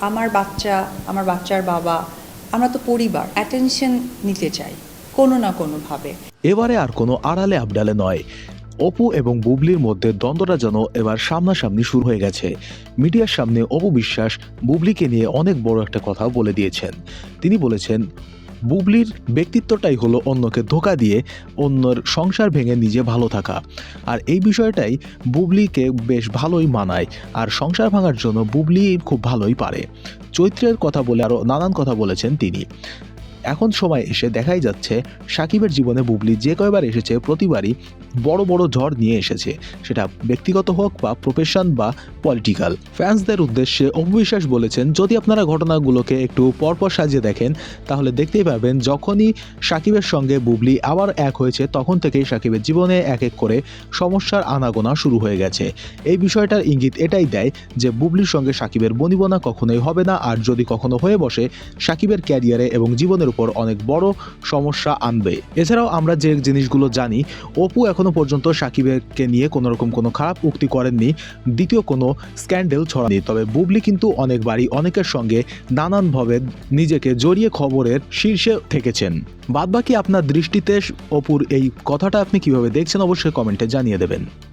আমার বাচ্চা, আমার বাচ্চার বাবা, আমরা তো পরিবার অ্যাটেনশন নিতে চাই, কোনো না কোনোভাবে। এবারে আর কোনো আড়ালে আবডালে নয়। অপু এবং বুবলির মধ্যে দ্বন্দ্বটা যেন এবার সামনাসামনি শুরু হয়ে গেছে। মিডিয়ার সামনে অপু বিশ্বাস বুবলিকে নিয়ে অনেক বড় একটা কথা বলে দিয়েছেন। তিনি বলেছেন বুবলির ব্যক্তিত্বটাই হলো অন্যকে ধোকা দিয়ে অন্যর সংসার ভেঙে নিজে ভালো থাকা। আর এই বিষয়টাই বুবলিকে বেশ ভালোই মানায়। আর সংসার ভাঙার জন্য বুবলি খুব ভালোই পারে। চৈত্রের কথা বলে আরও নানান কথা বলেছেন তিনি। এখন সময় এসে দেখাই যাচ্ছে সাকিবের জীবনে বুবলি যে কয়বার এসেছে প্রতিবারই বড় বড় ঝড় নিয়ে এসেছে। সেটা ব্যক্তিগত হোক বা প্রফেশন বা পলিটিক্যাল ফ্যান্সদের উদ্দেশ্যে অবিশ্বাস বলেছেন, যদি আপনারা ঘটনাগুলোকে একটু পরপর সাজিয়ে দেখেন, তাহলে দেখতেই পাবেন যখনই সাকিবের সঙ্গে বুবলি আবার এক হয়েছে, তখন থেকেই সাকিবের জীবনে এক এক করে সমস্যার আনাগোনা শুরু হয়ে গেছে। এই বিষয়টার ইঙ্গিত এটাই দেয় যে বুবলির সঙ্গে সাকিবের বনিবনা কখনোই হবে না, আর যদি কখনো হয়ে বসে, সাকিবের ক্যারিয়ারে এবং জীবনের উপর অনেক বড় সমস্যা আনবে। এছাড়াও আমরা যে জিনিসগুলো জানি, অপু এখনও পর্যন্ত সাকিবকে নিয়ে কোনো রকম কোনো খারাপ উক্তি করেননি, দ্বিতীয় কোনো স্ক্যান্ডেল ছড়ানি তবে বুবলি কিন্তু অনেকবারই অনেকের সঙ্গে নানানভাবে নিজেকে জড়িয়ে খবরের শীর্ষে থেকেছেন। বাদবাকি আপনার দৃষ্টিতে অপুর এই কথাটা আপনি কীভাবে দেখছেন অবশ্যই কমেন্টে জানিয়ে দেবেন।